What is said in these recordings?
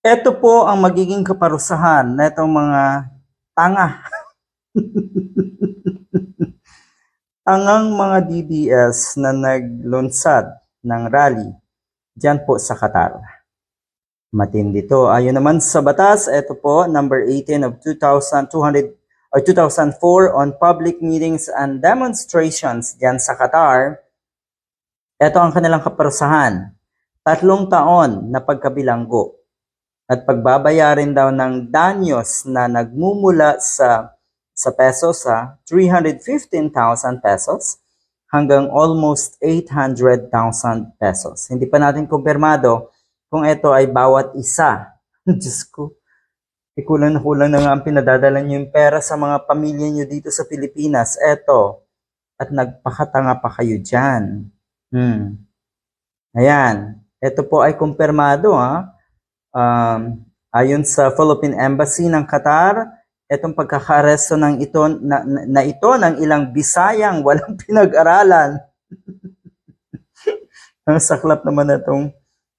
Ito po ang magiging kaparusahan na itong mga tanga. Tangang mga DDS na naglunsad ng rally dyan po sa Qatar. Matindi to. Ayon naman sa batas, ito po, number 18 of 2200 or 2004 on public meetings and demonstrations dyan sa Qatar. Ito ang kanilang kaparusahan. Tatlong taon na pagkabilanggo at pagbabayarin daw ng danyos na nagmumula sa sa pesos sa 315,000 pesos hanggang almost 800,000 pesos. Hindi pa natin kumpirmado kung ito ay bawat isa. Diyos ko. Eh, kulang na kulang na nga ang pinadadala niyo yung pera sa mga pamilya niyo dito sa Pilipinas. Eto. At nagpakatanga pa kayo dyan. Hmm. Ayan. Ito po ay kumpirmado ha. Um, ayon sa Philippine Embassy ng Qatar, itong pagkakaresto ng ito na, na, ito ng ilang Bisayang walang pinag-aralan. Ang saklap naman na itong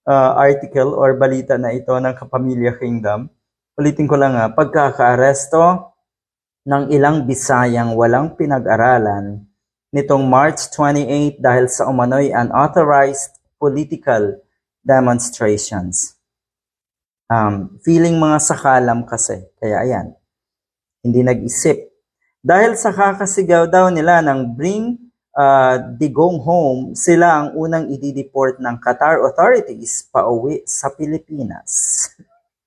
uh, article or balita na ito ng Kapamilya Kingdom. Ulitin ko lang nga, pagkakaaresto ng ilang Bisayang walang pinag-aralan nitong March 28 dahil sa umano'y unauthorized political demonstrations. Um, feeling mga sakalam kasi. Kaya ayan, hindi nag-isip. Dahil sa kakasigaw daw nila ng bring uh, Digong home, sila ang unang i-deport ng Qatar authorities pauwi sa Pilipinas.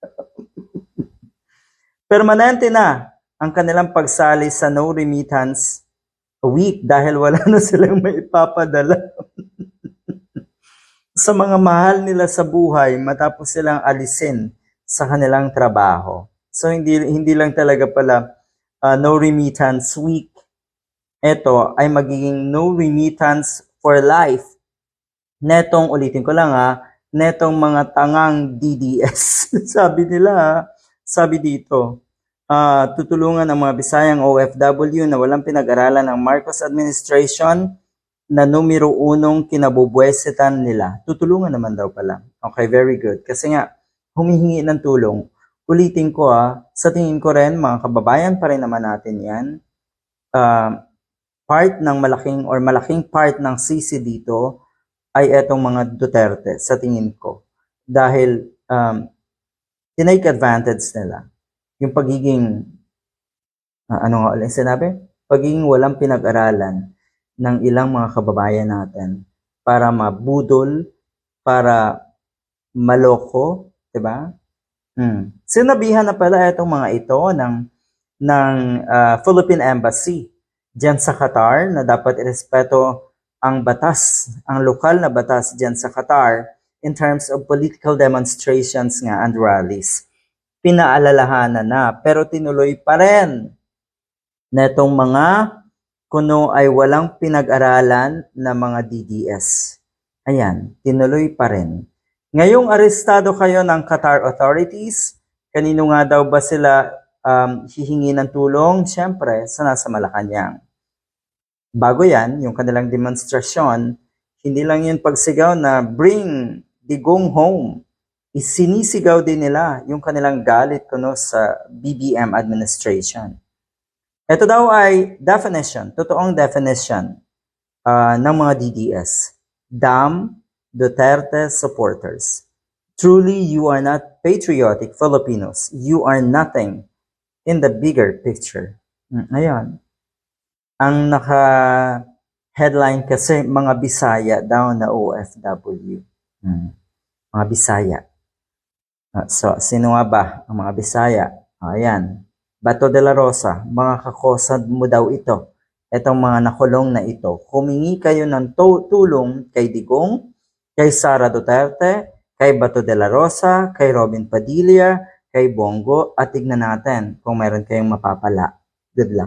Permanente na ang kanilang pagsali sa no remittance week dahil wala na silang maipapadala sa mga mahal nila sa buhay matapos silang alisin sa kanilang trabaho. So hindi hindi lang talaga pala uh, no remittance week. Ito ay magiging no remittance for life. Netong ulitin ko lang ha, netong mga tangang DDS. sabi nila, sabi dito, uh, tutulungan ang mga Bisayang OFW na walang pinag-aralan ng Marcos administration na numero unong kinabubwesetan nila. Tutulungan naman daw pala. Okay, very good. Kasi nga, humihingi ng tulong. Ulitin ko ah, sa tingin ko rin, mga kababayan pa rin naman natin yan. Uh, part ng malaking or malaking part ng sisi dito ay etong mga Duterte sa tingin ko. Dahil um, tinake advantage nila. Yung pagiging, uh, ano nga ulit sinabi? Pagiging walang pinag-aralan ng ilang mga kababayan natin para mabudol, para maloko, 'di ba? Hmm. Sinabihan na pala itong mga ito ng ng uh, Philippine Embassy diyan sa Qatar na dapat irespeto ang batas, ang lokal na batas diyan sa Qatar in terms of political demonstrations nga and rallies. Pinaalalahanan na pero tinuloy pa rin netong mga kuno ay walang pinag-aralan na mga DDS. Ayan, tinuloy pa rin. Ngayong arestado kayo ng Qatar authorities, kanino nga daw ba sila um, hihingi ng tulong? Siyempre, sa nasa Malacanang. Bago yan, yung kanilang demonstrasyon, hindi lang yun pagsigaw na bring Digong home. Isinisigaw din nila yung kanilang galit kuno sa BBM administration. Ito daw ay definition, totoong definition uh, ng mga DDS. Dam Duterte supporters. Truly, you are not patriotic Filipinos. You are nothing in the bigger picture. Mm, Ayan. Ang naka-headline kasi, mga Bisaya daw na OFW. Hmm. Mga Bisaya. Uh, so, sino nga ba ang mga Bisaya? Ayan. Bato de la Rosa, mga kakosad mo daw ito. Itong mga nakulong na ito. Humingi kayo ng tulong kay Digong, kay Sara Duterte, kay Bato de la Rosa, kay Robin Padilla, kay Bongo, at tignan natin kung mayroon kayong mapapala. Good luck.